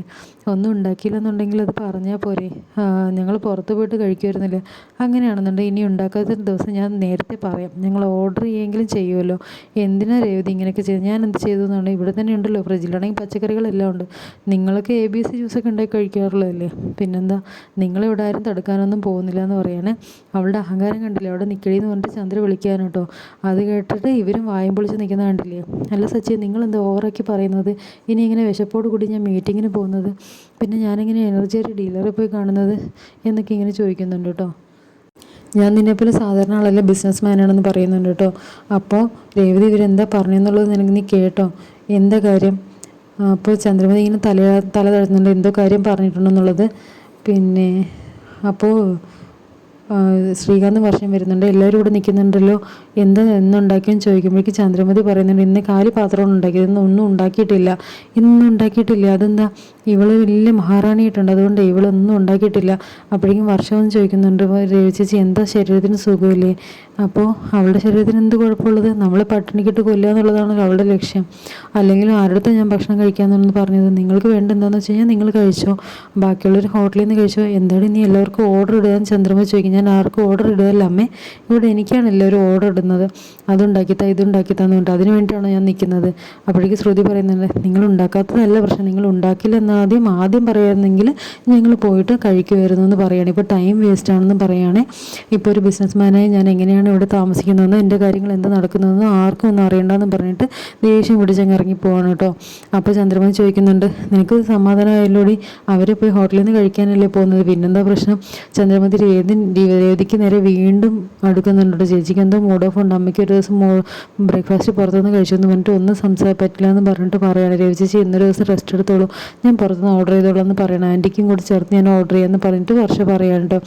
ഒന്നും ഉണ്ടാക്കിയില്ലെന്നുണ്ടെങ്കിൽ അത് പറഞ്ഞാൽ പോരെ. ഞങ്ങൾ പുറത്ത് പോയിട്ട് കഴിക്കുമായിരുന്നില്ലേ? അങ്ങനെയാണെന്നുണ്ടെങ്കിൽ ഇനി ഉണ്ടാക്കാത്ത ദിവസം ഞാൻ നേരത്തെ പറയാം. ഞങ്ങൾ ഓർഡർ ചെയ്യുമെങ്കിലും ചെയ്യുമല്ലോ. എന്തിനാ രേവതി ഇങ്ങനെയൊക്കെ ചെയ്ത്? ഞാൻ എന്ത് ചെയ്തു എന്നുണ്ടെങ്കിൽ ഇവിടെ തന്നെ ഉണ്ടല്ലോ ഫ്രിഡ്ജിലാണെങ്കിൽ പച്ചക്കറികളെല്ലാം ഉണ്ട്. നിങ്ങൾക്ക് എ ബി സി ജ്യൂസൊക്കെ ഉണ്ടാക്കി കഴിക്കാറുള്ളതല്ലേ? പിന്നെന്താ? നിങ്ങളിവിടെ ആരും തടുക്കാനൊന്നും പോകുന്നില്ല എന്ന് പറയാണ്. അവളുടെ അഹങ്കാരം കണ്ടില്ലേ? അവിടെ നിൽക്കടി എന്ന് പറഞ്ഞിട്ട് ചന്ദ്ര വിളിക്കാൻ കേട്ടോ. അത് കേട്ടിട്ട് ഇവരും വായം പൊളിച്ച് നിൽക്കുന്ന കണ്ടില്ലേ? അല്ല സച്ചി നിങ്ങളെന്താ ഓവറാക്കി പറയുന്നത്? ഇനി ഇങ്ങനെ വിശപ്പോട് കൂടി ഞാൻ മീറ്റിങ്ങിന് പോകുന്നത്. പിന്നെ ഞാനിങ്ങനെ എനർജി ഒരു ഡീലറെ പോയി കാണുന്നത് എന്നൊക്കെ ഇങ്ങനെ ചോദിക്കുന്നുണ്ട് കേട്ടോ. ഞാൻ നിന്നെപ്പോലെ സാധാരണ ആളല്ല ബിസിനസ് മാനാണെന്ന് പറയുന്നുണ്ട് കേട്ടോ. അപ്പോൾ രേവതി ഇവരെന്താ പറഞ്ഞെന്നുള്ളത് നിനക്ക് നീ കേട്ടോ. എന്താ കാര്യം? അപ്പോൾ ചന്ദ്രമതി ഇങ്ങനെ തല തല തഴുന്നുണ്ട് എന്തോ കാര്യം പറഞ്ഞിട്ടുണ്ടെന്നുള്ളത്. പിന്നെ അപ്പോൾ ശ്രീകാന്ത് വർഷം വരുന്നുണ്ട് എല്ലാവരും ഇവിടെ നിൽക്കുന്നുണ്ടല്ലോ. എന്ത് എന്നുണ്ടാക്കിയെന്ന് ചോദിക്കുമ്പോഴേക്ക് ചന്ദ്രമതി പറയുന്നുണ്ട് ഇന്ന് കാലി പാത്രമാണ് ഉണ്ടാക്കിയത് ഇന്ന് ഒന്നും ഉണ്ടാക്കിയിട്ടില്ല. ഇന്നും ഉണ്ടാക്കിയിട്ടില്ല? അതെന്താ? ഇവൾ വലിയ മഹാറാണിയായിട്ടുണ്ട് അതുകൊണ്ട് ഇവളൊന്നും ഉണ്ടാക്കിയിട്ടില്ല. അപ്പോഴേക്കും വർഷമെന്ന് ചോദിക്കുന്നുണ്ട് രവി ചേച്ചി എന്താ ശരീരത്തിന് സുഖമില്ലേ? അപ്പോൾ അവളുടെ ശരീരത്തിന് എന്ത് കുഴപ്പമുള്ളത്? നമ്മളെ പട്ടിണിക്കിട്ട് കൊല്ലുക എന്നുള്ളതാണല്ലോ അവളുടെ ലക്ഷ്യം. അല്ലെങ്കിൽ ആരുടെ ഞാൻ ഭക്ഷണം കഴിക്കാമെന്നു പറഞ്ഞത്? നിങ്ങൾക്ക് വേണ്ട എന്താണെന്ന് വെച്ച് കഴിഞ്ഞാൽ നിങ്ങൾ കഴിച്ചോ. ബാക്കിയുള്ളവർ ഹോട്ടലിൽ നിന്ന് കഴിച്ചോ. എന്താണ് ഇനി എല്ലാവർക്കും ഓർഡർ ഇടുക ചന്ദ്രമ ചോദിക്കും. ഞാൻ ആർക്കും ഓർഡർ ഇടുകയല്ല അമ്മേ. ഇവിടെ എനിക്കാണ് എല്ലാവരും ഓർഡർ ഇടുന്നത്. അതുണ്ടാക്കിത്താ ഇതുണ്ടാക്കി പറഞ്ഞിട്ട് അതിന് വേണ്ടിയിട്ടാണ് ഞാൻ നിൽക്കുന്നത്? അപ്പോഴേക്ക് ശ്രുതി പറയുന്നുണ്ട് നിങ്ങൾ ഉണ്ടാക്കാത്തതല്ല പ്രശ്നം. നിങ്ങൾ ഉണ്ടാക്കില്ല എന്ന് ആദ്യം ആദ്യം പറയുന്നെങ്കിൽ ഞങ്ങൾ പോയിട്ട് കഴിക്കുമായിരുന്നു എന്ന് പറയുകയാണ് ഇപ്പോൾ ടൈം വേസ്റ്റ് ആണെന്ന് പറയുകയാണെ ഇപ്പോൾ ഒരു ബിസിനസ്മാനായി ഞാൻ എങ്ങനെയാണ് ഇവിടെ താമസിക്കുന്നതെന്ന് എന്റെ കാര്യങ്ങൾ എന്താ നടക്കുന്നതെന്ന് ആർക്കും ഒന്നും അറിയണ്ടെന്ന് പറഞ്ഞിട്ട് ദേഷ്യം പിടിച്ചങ്ങ് ഇറങ്ങി പോവാണ് കേട്ടോ. അപ്പോൾ ചന്ദ്രമതി ചോദിക്കുന്നുണ്ട് നിനക്ക് സമാധാനമായല്ലോടി? അവരെ പോയി ഹോട്ടലിൽ നിന്ന് കഴിക്കാനല്ലേ പോകുന്നത്? പിന്നെന്താ പ്രശ്നം? ചന്ദ്രമതി രേതി രേവതിക്ക് നേരെ വീണ്ടും അടുക്കുന്നുണ്ട് ചേച്ചിക്ക് എന്തോ മൂഡ് ഓഫ് ഉണ്ട്. അമ്മയ്ക്ക് ഒരു ദിവസം ബ്രേക്ക്ഫാസ്റ്റ് പുറത്തുനിന്ന് കഴിച്ചു എന്ന് പറഞ്ഞിട്ട് ഒന്നും സംസാരം പറ്റില്ല എന്ന് പറഞ്ഞിട്ട് പറയുകയാണ്. രവി ചേച്ചി ഇന്നൊരു ദിവസം റെസ്റ്റ് എടുത്തോളൂ. ഞാൻ പുറത്തുനിന്ന് ഓർഡർ ചെയ്തോളൂ എന്ന് പറയണം. ആന്റിക്കും കൂടി ചേർത്ത് ഞാൻ ഓർഡർ ചെയ്യാമെന്ന് പറഞ്ഞിട്ട് വർഷം പറയാം കേട്ടോ.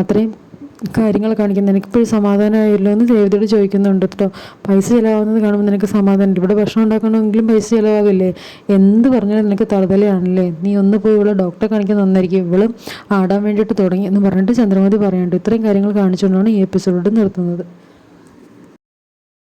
അത്രയും കാര്യങ്ങൾ കാണിക്കുന്നത്. എനിക്കിപ്പോഴും സമാധാനമായല്ലോ എന്ന് ദേവതയോട് ചോദിക്കുന്നുണ്ട് കേട്ടോ പൈസ ചിലവാകുന്നത് കാണുമ്പോൾ നിനക്ക് സമാധാനം ഇവിടെ ഭക്ഷണം ഉണ്ടാക്കണമെങ്കിലും പൈസ ചിലവാകില്ലേ? എന്ത് പറഞ്ഞാലും നിനക്ക് തളതലയാണല്ലേ നീ ഒന്ന് പോയി ഇവിടെ ഡോക്ടറെ കാണിക്കാൻ നന്നായിരിക്കും. ഇവൾ ആടാൻ വേണ്ടിയിട്ട് തുടങ്ങി എന്ന് പറഞ്ഞിട്ട് ചന്ദ്രമതി പറയുന്നുണ്ട്. ഇത്രയും കാര്യങ്ങൾ കാണിച്ചുകൊണ്ടാണ് ഈ എപ്പിസോഡ് നിർത്തുന്നത്.